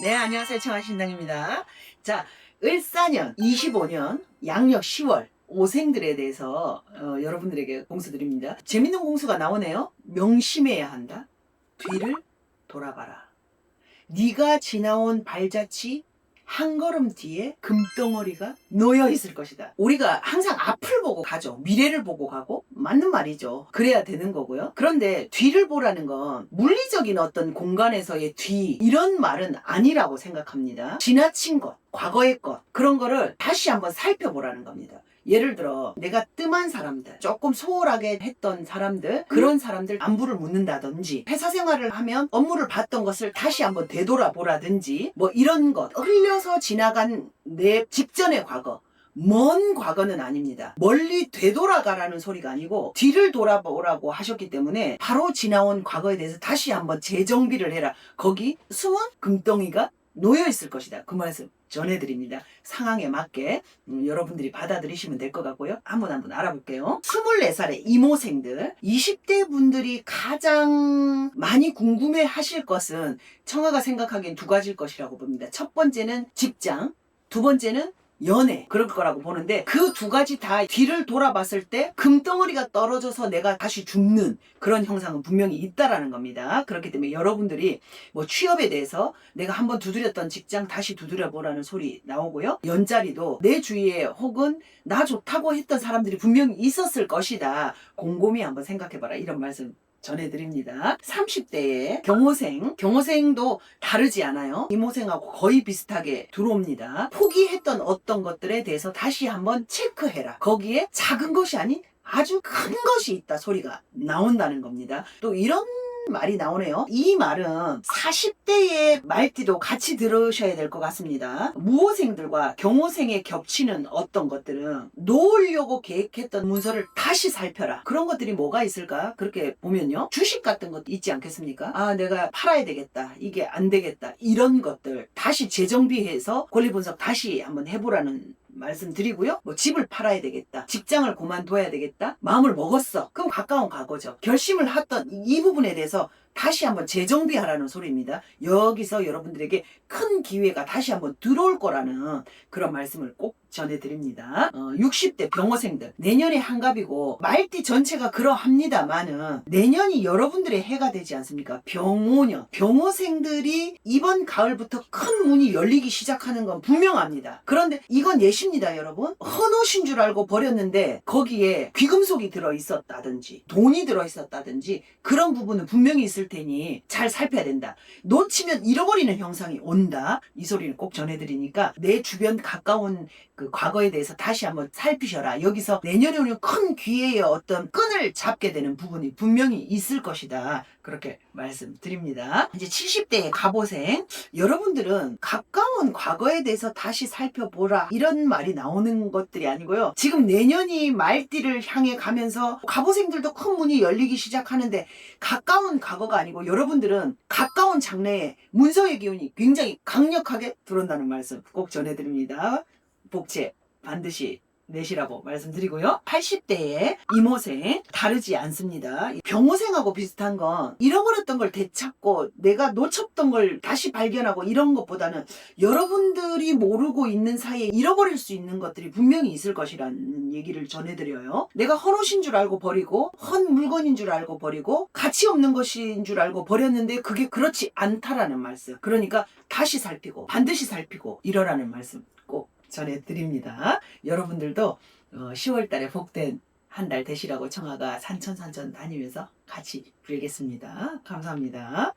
네, 안녕하세요. 청아신당입니다. 자, 을사년 25년 양력 10월 오생들에 대해서 어, 여러분들에게 공수 드립니다. 재밌는 공수가 나오네요. 명심해야 한다. 뒤를 돌아봐라. 네가 지나온 발자취 한 걸음 뒤에 금덩어리가 놓여 있을 것이다. 우리가 항상 앞을 보고 가죠. 미래를 보고 가고 맞는 말이죠. 그래야 되는 거고요. 그런데 뒤를 보라는 건 물리적인 어떤 공간에서의 뒤 이런 말은 아니라고 생각합니다. 지나친 것, 과거의 것 그런 거를 다시 한번 살펴보라는 겁니다. 예를 들어 내가 뜸한 사람들 조금 소홀하게 했던 사람들 그런 사람들 안부를 묻는다든지 회사 생활을 하면 업무를 봤던 것을 다시 한번 되돌아보라든지 뭐 이런 것 흘려서 지나간 내 직전의 과거 먼 과거는 아닙니다. 멀리 되돌아가라는 소리가 아니고 뒤를 돌아보라고 하셨기 때문에 바로 지나온 과거에 대해서 다시 한번 재정비를 해라. 거기 숨은 금덩이가 놓여 있을 것이다. 그 말씀 전해드립니다. 상황에 맞게 음, 여러분들이 받아들이시면 될 것 같고요. 한번 한번 알아볼게요. 24살의 이모생들, 20대 분들이 가장 많이 궁금해 하실 것은 청아가 생각하기엔 두 가지일 것이라고 봅니다. 첫 번째는 직장, 두 번째는 연애 그럴 거라고 보는데 그 두 가지 다 뒤를 돌아봤을 때 금덩어리가 떨어져서 내가 다시 죽는 그런 형상은 분명히 있다라는 겁니다. 그렇기 때문에 여러분들이 뭐 취업에 대해서 내가 한번 두드렸던 직장 다시 두드려 보라는 소리 나오고요. 연자리도 내 주위에 혹은 나 좋다고 했던 사람들이 분명히 있었을 것이다. 곰곰이 한번 생각해 봐라 이런 말씀 전해드립니다. 30대의 경호생, 경호생도 다르지 않아요. 이모생하고 거의 비슷하게 들어옵니다. 포기했던 어떤 것들에 대해서 다시 한번 체크해라. 거기에 작은 것이 아닌 아주 큰 것이 있다 소리가 나온다는 겁니다. 또 이런 말이 나오네요. 이 말은 40대의 말띠도 같이 들으셔야 될 것 같습니다. 무호생들과 경호생의 겹치는 어떤 것들은 놓으려고 계획했던 문서를 다시 살펴라. 그런 것들이 뭐가 있을까? 그렇게 보면요. 주식 같은 것도 있지 않겠습니까? 아, 내가 팔아야 되겠다. 이게 안 되겠다. 이런 것들 다시 재정비해서 권리 분석 다시 한번 해보라는 말씀드리고요. 뭐 집을 팔아야 되겠다. 직장을 그만둬야 되겠다. 마음을 먹었어. 그럼 가까운 과거죠. 결심을 했던 이- 이 부분에 대해서 다시 한번 재정비하라는 소리입니다. 여기서 여러분들에게 큰 기회가 다시 한번 들어올 거라는 그런 말씀을 꼭 전해드립니다. 어, 60대 병호생들 내년에 한갑이고 말띠 전체가 그러합니다만은 내년이 여러분들의 해가 되지 않습니까? 병호년 병호생들이 이번 가을부터 큰 문이 열리기 시작하는 건 분명합니다. 그런데 이건 예시입니다, 여러분. 헌옷인 줄 알고 버렸는데 거기에 귀금속이 들어 있었다든지 돈이 들어 있었다든지 그런 부분은 분명히 있을 테니 잘 살펴야 된다. 놓치면 잃어버리는 형상이 온다. 이 소리를 꼭 전해드리니까 내 주변 가까운 그 과거에 대해서 다시 한번 살피셔라. 여기서 내년에 오는 큰 기회의 어떤 끈을 잡게 되는 부분이 분명히 있을 것이다. 그렇게 말씀드립니다. 이제 70대의 갑오생. 여러분들은 가까운 과거에 대해서 다시 살펴보라. 이런 말이 나오는 것들이 아니고요. 지금 내년이 말띠를 향해 가면서 갑오생들도 큰 문이 열리기 시작하는데 가까운 과거가 아니고 여러분들은 가까운 장래에 문서의 기운이 굉장히 강력하게 들어온다는 말씀 꼭 전해드립니다. 복채 반드시 내시라고 말씀드리고요. 80대의 이모생 다르지 않습니다. 병호생하고 비슷한 건 잃어버렸던 걸 되찾고 내가 놓쳤던 걸 다시 발견하고 이런 것보다는 여러분들이 모르고 있는 사이에 잃어버릴 수 있는 것들이 분명히 있을 것이라는 얘기를 전해드려요. 내가 헌옷인 줄 알고 버리고 헌 물건인 줄 알고 버리고 가치 없는 것인 줄 알고 버렸는데 그게 그렇지 않다라는 말씀. 그러니까 다시 살피고 반드시 살피고 이러라는 말씀 꼭 전해드립니다. 여러분들도 10월 달에 복된 한 달 되시라고 청아가 산천산천 다니면서 같이 빌겠습니다. 감사합니다.